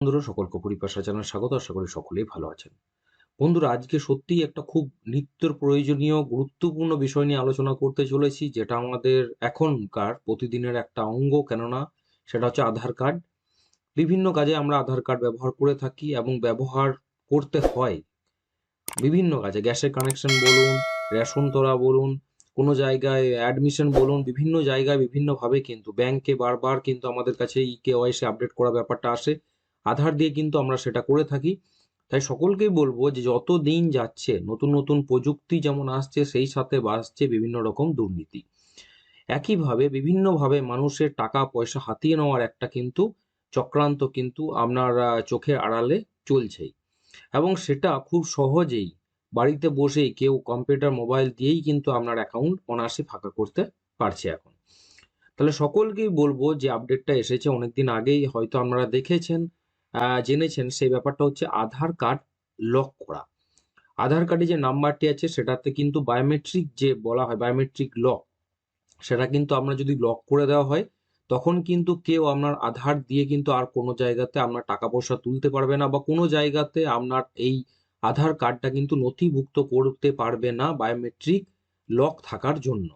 বন্ধুরা, সকলকে পরিপাশা জানার স্বাগত। আশা করি সকলেই ভালো আছেন। বন্ধুরা, আজকে সত্যিই একটা খুব নিত্যর প্রয়োজনীয়, গুরুত্বপূর্ণ বিষয় নিয়ে আলোচনা করতে চলেছি, যেটা আমাদের এখনকার প্রতিদিনের একটা অঙ্গ। কেননা, সেটা হচ্ছে আধার কার্ড। বিভিন্ন কাজে আমরা আধার কার্ড ব্যবহার করে থাকি এবং ব্যবহার করতে হয়। বিভিন্ন কাজে গ্যাসের কানেকশন বলুন, রেশন তোলা বলুন, কোনো জায়গায় অ্যাডমিশন বলুন, বিভিন্ন জায়গায় বিভিন্নভাবে কিন্তু ব্যাংকে বারবার কিন্তু আমাদের কাছে ই কেওয়াইসি আপডেট করা ব্যাপারটা আসে। আধার দিয়ে কিন্তু আমরা সেটা করে থাকি। তাই সকলকেই বলব যে যত দিন যাচ্ছে, নতুন নতুন প্রযুক্তি যেমন আসছে, সেই সাথে বাড়ছে বিভিন্ন রকম দুর্নীতি। একইভাবে বিভিন্নভাবে মানুষের টাকা, পয়সা হাতিয়ে নেওয়ার একটা কিন্তু চক্রান্ত কিন্তু আপনার চোখের আড়ালে চলছেই। এবং সেটা খুব সহজেই বাড়িতে বসেই কেউ কম্পিউটার, মোবাইল দিয়েই কিন্তু আপনার অ্যাকাউন্ট অনায়াসে ফাঁকা করতে পারছে এখন। তাহলে সকলকেই বলব যে আপডেটটা এসেছে, অনেকদিন আগেই হয়তো আপনারা দেখেছেন। জেনেছেন সেই ব্যাপারটা হচ্ছে আধার কার্ড লক করা। আধার কার্ডে যে নাম্বারটি আছে, সেটাতে কিন্তু বায়োমেট্রিক যে বলা হয় বায়োমেট্রিক লক সেটা কিন্তু আমরা যদি লক করে দেওয়া হয়, তখন কিন্তু কেউ আপনার আধার দিয়ে কিন্তু আর কোনো জায়গাতে আপনার টাকা পয়সা তুলতে পারবে না বা কোনো জায়গাতে আপনার এই আধার কার্ডটা কিন্তু নথিভুক্ত করতে পারবে না বায়োমেট্রিক লক থাকার জন্য।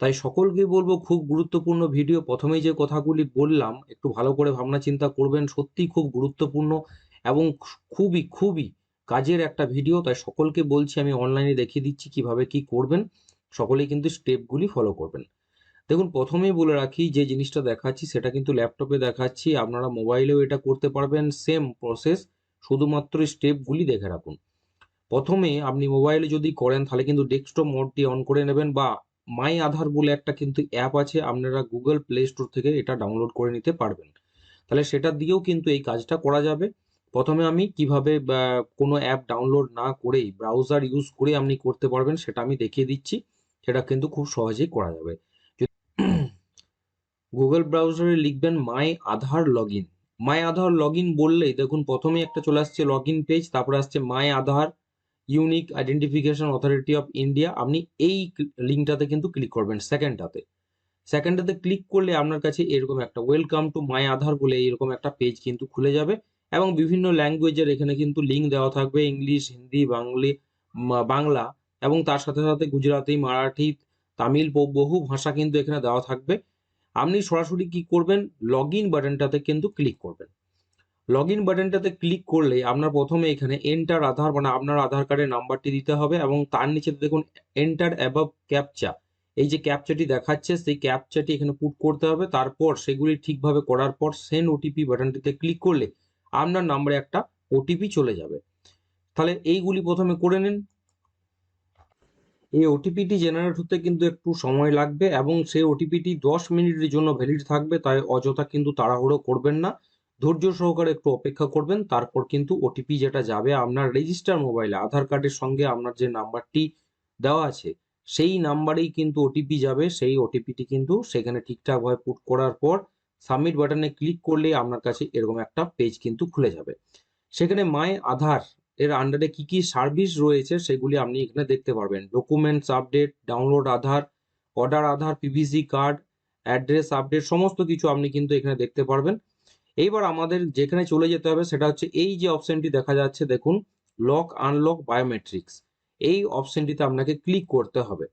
তাই সকলকে বলব খুব গুরুত্বপূর্ণ ভিডিও প্রথমেই যে কথাগুলি বললাম, একটু ভালো করে ভাবনা চিন্তা করবেন সত্যি খুব গুরুত্বপূর্ণ এবং খুবই খুবই কাজের একটা ভিডিও তাই সকলকে বলছি, আমি অনলাইনে দেখিয়ে দিচ্ছি কীভাবে কি করবেন। সকলেই কিন্তু স্টেপগুলি ফলো করবেন। দেখুন, প্রথমেই বলে রাখি, যে জিনিসটা দেখাচ্ছি, সেটা কিন্তু ল্যাপটপে দেখাচ্ছি। আপনারা মোবাইলেও এটা করতে পারবেন সেম প্রসেস শুধুমাত্র স্টেপগুলি দেখে রাখুন। প্রথমে আপনি মোবাইলে যদি করেন, তাহলে কিন্তু ডেস্কটপ মোডটি অন করে নেবেন বা মাই আধার বলে একটা কিন্তু অ্যাপ আছে, আপনারা গুগল প্লে স্টোর থেকে এটা ডাউনলোড করে নিতে পারবেন। তাহলে সেটা দিয়েও কিন্তু এই কাজটা করা যাবে। প্রথমে আমি কীভাবে কোনো অ্যাপ ডাউনলোড না করেই ব্রাউজার ইউজ করে আপনি করতে পারবেন, সেটা আমি দেখিয়ে দিচ্ছি। সেটা কিন্তু খুব সহজেই করা যাবে। গুগল ব্রাউজারে লিখবেন মাই আধার লগ মাই আধার লগ বললেই দেখুন প্রথমে একটা চলে আসছে লগ পেজ তারপরে আসছে my Aadhaar. Unique identification authority of India আপনি এই লিঙ্কটাতে কিন্তু ক্লিক করবেন সেকেন্ডটাতে সেকেন্ডটাতে ক্লিক করলে আপনার কাছে এরকম একটা ওয়েলকাম টু মাই আধার বলে এরকম একটা পেজ কিন্তু খুলে যাবে এবং বিভিন্ন ল্যাঙ্গুয়েজের এখানে কিন্তু লিঙ্ক দেওয়া থাকবে, ইংলিশ, হিন্দি, বাংলি বাংলা এবং তার সাথে সাথে গুজরাটি, মারাঠি, তামিল বহু ভাষা কিন্তু এখানে দেওয়া থাকবে। আপনি সরাসরি কি করবেন লগ ইন বাটনটাতে কিন্তু ক্লিক করবেন। লগ ইন বাটনটাতে ক্লিক করলে আপনার প্রথমে এখানে এন্টার আধার মানে আপনার আধার কার্ডের নাম্বারটি দিতে হবে এবং তার নিচে দেখুন এন্টার অ্যাবাভ ক্যাপচা এই যে ক্যাপচাটি দেখাচ্ছে, সেই ক্যাপচাটি এখানে পুট করতে হবে। তারপর সেগুলি ঠিকভাবে করার পর সেন্ড ওটিপি বাটনটিতে ক্লিক করলে আপনার নাম্বারে একটা ওটিপি চলে যাবে। তাহলে এইগুলি প্রথমে করে নিন। এই ওটিপিটি জেনারেট হতে কিন্তু একটু সময় লাগবে এবং সেই ওটিপিটি দশ মিনিটের জন্য ভ্যালিড থাকবে, তাই অযথা কিন্তু তাড়াহুড়ো করবেন না। ধৈর্য সহকারে একটু অপেক্ষা করবেন, তারপর কিন্তু ওটিপি যেটা যাবে আপনার রেজিস্টার মোবাইলে আধার কার্ডের সঙ্গে আপনার যে নাম্বারটি দেওয়া আছে, সেই নাম্বারেই কিন্তু ওটিপি যাবে, সেই ওটিপিটি কিন্তু সেখানে ঠিকঠাকভাবে পুট করার পর সাবমিট বাটনে ক্লিক করলে আপনার কাছে এরকম একটা পেজ কিন্তু খুলে যাবে। সেখানে মাই আধার এর আন্ডারে কি কি সার্ভিস রয়েছে সেগুলি আপনি এখানে দেখতে পারবেন। Documents update download Aadhaar order Aadhaar PVC card address update সমস্ত কিছু আপনি কিন্তু এখানে দেখতে পারবেন। এইবার আমাদের যেখানে চলে যেতে হবে সেটা হচ্ছে এই যে অপশনটি দেখা যাচ্ছে, দেখুন লক আনলক বায়োমেট্রিক্স এই অপশনটিতে আপনাকে ক্লিক করতে হবে।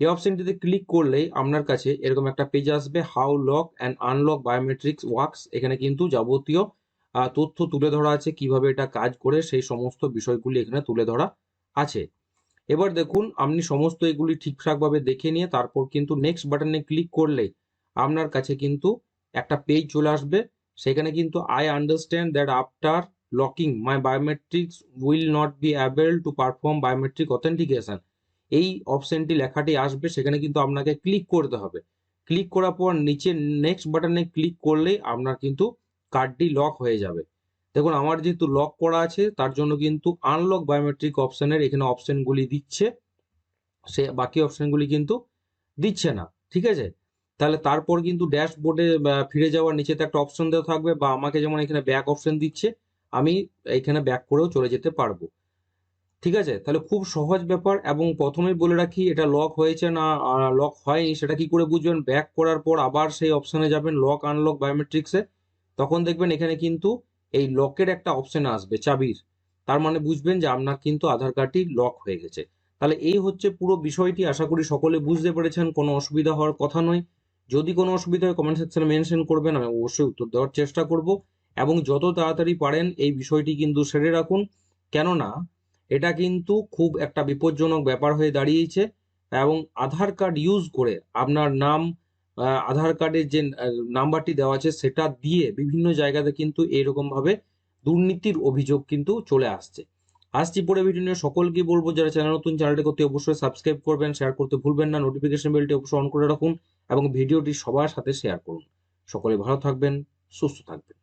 এই অপশনটিতে ক্লিক করলেই আপনার কাছে এরকম একটা পেজ আসবে how lock and unlock biometrics works এখানে কিন্তু যাবতীয় তথ্য তুলে ধরা আছে, কীভাবে এটা কাজ করে, সেই সমস্ত বিষয়গুলি এখানে তুলে ধরা আছে। এবার দেখুন, আপনি সমস্ত এগুলি ঠিকঠাকভাবে দেখে নিয়ে তারপর কিন্তু নেক্সট বাটনে ক্লিক করলে আপনার কাছে কিন্তু একটা পেজ চলে আসবে। সেখানে কিন্তু I understand that after locking my biometrics will not be able to perform biometric authentication এই অপশনটি লেখাটি আসবে, সেখানে কিন্তু আপনাকে ক্লিক করতে হবে। ক্লিক করার পর নিচে নেক্সট বাটনে ক্লিক করলেই আপনার কিন্তু কার্ডটি লক হয়ে যাবে। দেখুন, আমার যেহেতু লক করা আছে, তার জন্য কিন্তু আনলক বায়োমেট্রিক অপশনের এখানে অপশনগুলি দিচ্ছে। সে বাকি অপশনগুলি কিন্তু দিচ্ছে না, ঠিক আছে? তাহলে তারপর কিন্তু ড্যাশবোর্ডে ফিরে যাওয়ার নিচেতে একটা অপশন দেওয়া থাকবে বা আমাকে যেমন এখানে ব্যাক অপশন দিচ্ছে, আমি এখানে ব্যাক করেও চলে যেতে পারব। ঠিক আছে? তাহলে খুব সহজ ব্যাপার এবং প্রথমেই বলে রাখি, এটা লক হয়েছে না লক হয়নি, সেটা কি করে বুঝবেন? ব্যাক করার পর আবার সেই অপশনে যাবেন লক আনলক বায়োমেট্রিক্সে তখন দেখবেন এখানে কিন্তু এই লকের একটা অপশন আসবে, চাবির। তার মানে বুঝবেন যে আপনার কিন্তু আধার কার্ডটি লক হয়ে গেছে। তাহলে এই হচ্ছে পুরো বিষয়টি, আশা করি সকলে বুঝতে পেরেছেন, কোনো অসুবিধা হওয়ার কথা নয়। যদি কোনো অসুবিধা হয় কমেন্ট সেকশনে মেনশন করবেন, আমি অবশ্যই উত্তর দেওয়ার চেষ্টা করব। এবং যত তাড়াতাড়ি পারেন, এই বিষয়টি কিন্তু সেরে রাখুন। কেননা, এটা কিন্তু খুব একটা বিপজ্জনক ব্যাপার হয়ে দাঁড়িয়েছে এবং আধার কার্ড ইউজ করে আপনার নাম আধার কার্ডের যে নাম্বারটি দেওয়া আছে, সেটা দিয়ে বিভিন্ন জায়গাতে কিন্তু এরকম ভাবে দুর্নীতির অভিযোগ কিন্তু চলে আসছে। আসছি পরে ভিডিও নিয়ে। সকলকে বলব, যারা চ্যানেল নতুন চ্যানেলটি করতে অবশ্যই সাবস্ক্রাইব করবেন শেয়ার করতে ভুলবেন না। নোটিফিকেশন বেলটি অবশ্যই অন করে রাখুন এবং ভিডিওটি সবার সাথে শেয়ার করুন। সকলে ভালো থাকবেন, সুস্থ থাকবেন।